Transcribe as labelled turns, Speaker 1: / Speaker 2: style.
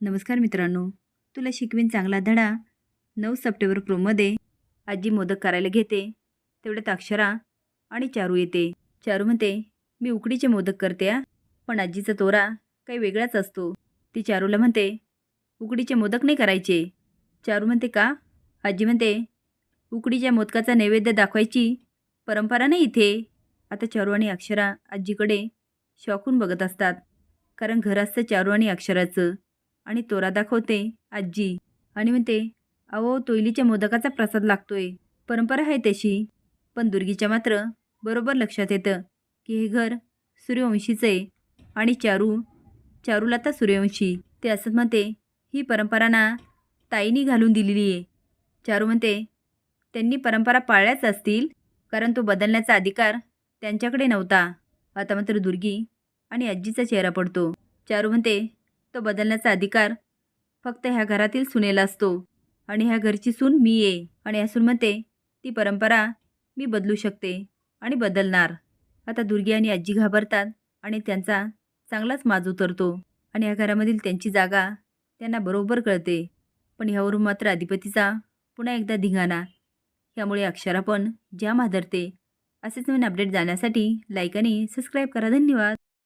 Speaker 1: नमस्कार मित्रांनो तुला शिकवीन चांगला धडा. नऊ सप्टेंबर प्रोमध्ये आजी मोदक करायला घेते. तेवढ्यात अक्षरा आणि चारू येते. चारू म्हणते मी उकडीचे मोदक करते पण आजीचा तोरा काही वेगळाच असतो. ती चारूला म्हणते उकडीचे मोदक नाही करायचे. चारू म्हणते का? आजी म्हणते उकडीच्या मोदकाचा नैवेद्य दाखवायची परंपरा नाही इथे. आता चारू आणि अक्षरा आजीकडे शॉकून बघत असतात. कारण घर असतं चारू आणि अक्षराचं आणि तोरा दाखवते आजी आणि म्हणते अहो तोयलीच्या मोदकाचा प्रसाद लागतोय. परंपरा आहे तशी. पण दुर्गीच्या मात्र बरोबर लक्षात येतं की हे घर सूर्यवंशीचं आहे. आणि चारू चारूला तर सूर्यवंशी. ते असंच म्हणते ही परंपरा ना ताईनी घालून दिलेली आहे. चारू म्हणते त्यांनी परंपरा पाळल्याच असतील कारण तो बदलण्याचा अधिकार त्यांच्याकडे नव्हता. आता मात्र दुर्गी आणि आजीचा चेहरा पडतो. चारू म्हणते तो बदलण्याचा अधिकार फक्त ह्या घरातील सुनेला असतो. आणि ह्या घरची सून मी आहे. आणि असून म्हणते ती परंपरा मी बदलू शकते आणि बदलणार. आता दुर्गी आणि आजी घाबरतात आणि त्यांचा चांगलाच माज उतरतो. आणि ह्या घरामधील त्यांची जागा त्यांना बरोबर कळते. पण ह्यावरून मात्र अधिपतीचा पुन्हा एकदा धिंगाणा. यामुळे अक्षरा पण जाम माधरते असेच नवीन अपडेट जाण्यासाठी लाईक आणि सबस्क्राईब करा. धन्यवाद.